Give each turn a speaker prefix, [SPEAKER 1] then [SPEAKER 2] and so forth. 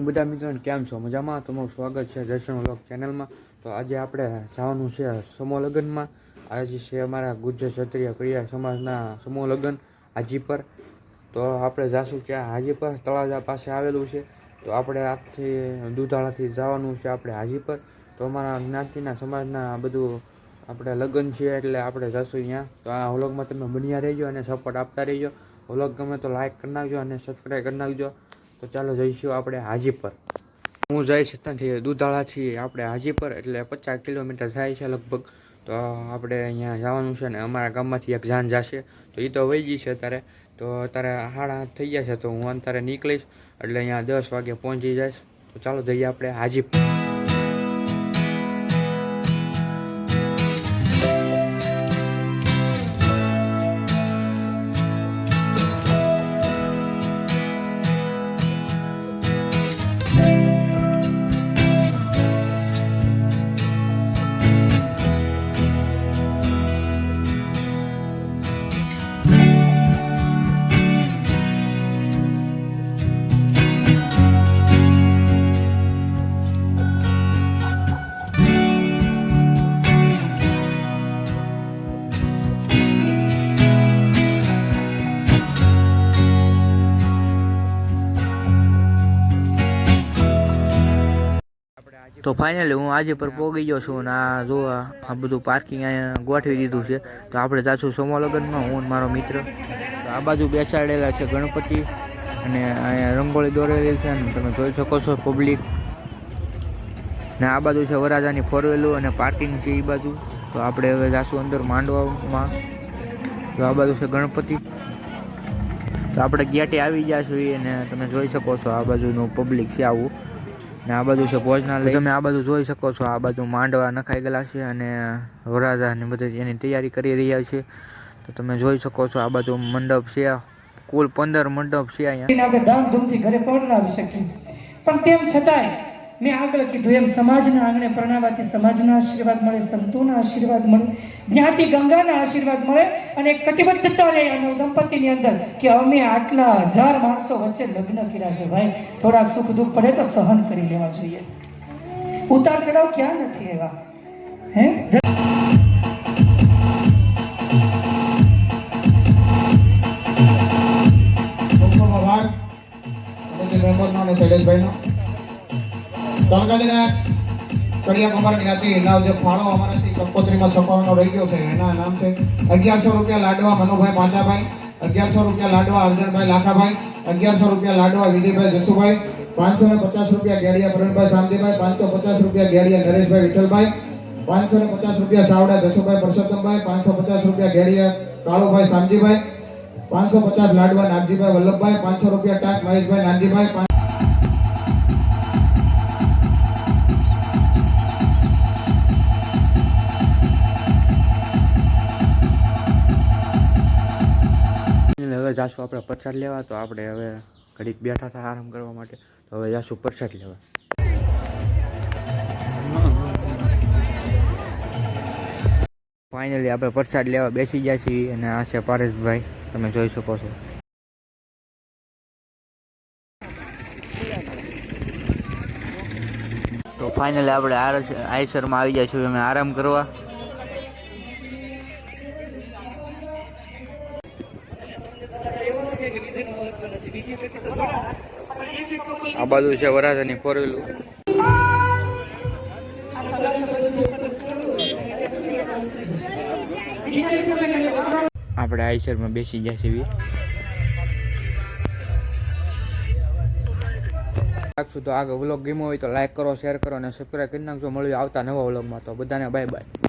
[SPEAKER 1] Morning બધા મિત્રોને, કેમ છો? મજામાં? તમારું સ્વાગત છે દર્શન વ્લોગ ચેનલમાં. તો આજે આપણે જવાનું છે સમૂહ લગ્નમાં. આજે છે અમારા ગુજ્જર ક્ષત્રિય ક્રિયા સમાજના સમૂહ લગ્ન હાજી પર. તો આપણે જાશું ત્યાં હાજી પર તળાજા પાસે આવેલું છે. તો આપણે આજથી દુધાળાથી જવાનું છે આપણે હાજી પર. તો અમારા જ્ઞાતિના સમાજના બધું આપણે લગ્ન છે એટલે આપણે જશું અહીંયા. તો આ વ્લોગમાં તમે બન્યા રહેજો અને સપોર્ટ આપતા રહેજો. વ્લોગ ગમે તો લાઇક કરી નાખજો અને સબસ્ક્રાઈબ કરી નાખજો. તો ચાલો જઈશું આપણે હાજી પર હું જઈશ ત્યાંથી છીએ. આપણે હાજી પર એટલે પચાસ કિલોમીટર થાય છે લગભગ. તો આપણે અહીંયા જવાનું છે ને અમારા ગામમાંથી એક જાન જશે. તો એ તો વહી ગઈ છે અત્યારે. તો અત્યારે હાડા થઈ ગયા છે, તો હું અત્યારે નીકળીશ. એટલે અહીંયા દસ વાગે પહોંચી જઈશ. તો ચાલો જઈએ આપણે હાજી તો ફાઇનલી હું આજે પર પહોંચી ગયો છું અને આ જો આ બધું પાર્કિંગ અહીંયા ગોઠવી દીધું છે. તો આપણે જાશું સોમો લગ્નમાં હું મારો મિત્ર. તો આ બાજુ બેસાડેલા છે ગણપતિ અને અહીંયા રંગોળી દોરેલી છે અને તમે જોઈ શકો છો પબ્લિક ને આ બાજુ છે વરાજાની ફોર વ્હીલું અને પાર્કિંગ છે એ બાજુ. તો આપણે હવે જાશું અંદર માંડવામાં. તો આ બાજુ છે ગણપતિ. તો આપણે ગેટે આવી ગયા છીએ અને તમે જોઈ શકો છો આ બાજુનું પબ્લિક છે આવું. ને આ બાજુ છે ભોજનાલય. તમે આ બાજુ જોઈ શકો છો આ બાજુ માંડવા નખાઈ ગયેલા છે અને વરાજા ને બધી એની તૈયારી કરી રહ્યા છે. તો તમે જોઈ શકો છો આ બાજુ મંડપ છે કુલ પંદર મંડપ છે અહીંયા.
[SPEAKER 2] આપણે ધામધૂમથી ઘરે પરણાવી શકીએ. પણ તેમ છતાંય મેં આગળ કીધું, એમ સમાજના આંગણે પ્રણાવાથી સમાજના આશીર્વાદ મળે, સંતોના આશીર્વાદ મળે, જ્ઞાતિ ગંગાના આશીર્વાદ મળે અને કટિબદ્ધતા રહે અને દંપતીની અંદર કે અમે આટલા હજાર માણસો વચ્ચે લગ્ન કર્યા છે ભાઈ. થોડાક સુખ દુઃખ પડે તો સહન કરી લેવા જોઈએ. ઉતાર ચડાવ ક્યાં નથી એવા હે?
[SPEAKER 3] શૈલેષભાઈનો તાલકાલીના કડિયા કુમાર જ્ઞાતિ એના ફાળો અમારાથી કંકોત્રીમાં છપાવાનો રહી ગયો છે. એના નામ છે અગિયારસો રૂપિયા લાડવા મનુભાઈ પાંચાભાઈ, અગિયારસો રૂપિયા લાડવા અર્જનભાઈ લાખાભાઈ, અગિયારસો રૂપિયા લાડવા વિજયભાઈ જસુભાઈ, પાંચસો ને પચાસ રૂપિયા ગેરિયા પ્રવીણભાઈ શાંતિભાઈ, પાંચસો પચાસ રૂપિયા ગેડિયા નરેશભાઈ વિઠ્ઠલભાઈ, પાંચસો ને પચાસ રૂપિયા સાવડા જસુભાઈ પરસોત્તમભાઈ, પાંચસો પચાસ રૂપિયા ગેડિયા કાળુભાઈ શામજીભાઈ પાંચસો પચાસ લાડવા નાગજીભાઈ વલ્લભભાઈ, પાંચસો રૂપિયા ટાક મહેશભાઈ નાનજીભાઈ પાંચ-
[SPEAKER 1] હવે જાશું આપણે પ્રસાદ લેવા, તો આપણે હવે ઘડીક બેઠા હતા આરામ કરવા માટે. તો હવે જાશું પ્રસાદ લેવા. ફાઇનલી આપણે પ્રસાદ લેવા બેસી ગયા છીએ અને આ છે પારેશભાઈ. તમે જોઈ શકો છો. તો ફાઇનલી આપણે આયસરમાં આવી ગયા છીએ. અમે આરામ કરવા. આ બાજુ છે વરાધાની ફોર વ્હીલું આપણે આઈસરમાં બેસી ગયા છીએ રાખશું તો આગળ વ્લોગ ગમ્યો હોય તો લાઈક કરો શેર કરો અને સબસ્ક્રાઈબ કરી નાખજો. મળ્યું આવતા નવા વ્લોગમાં તો. બધાને બાય બાય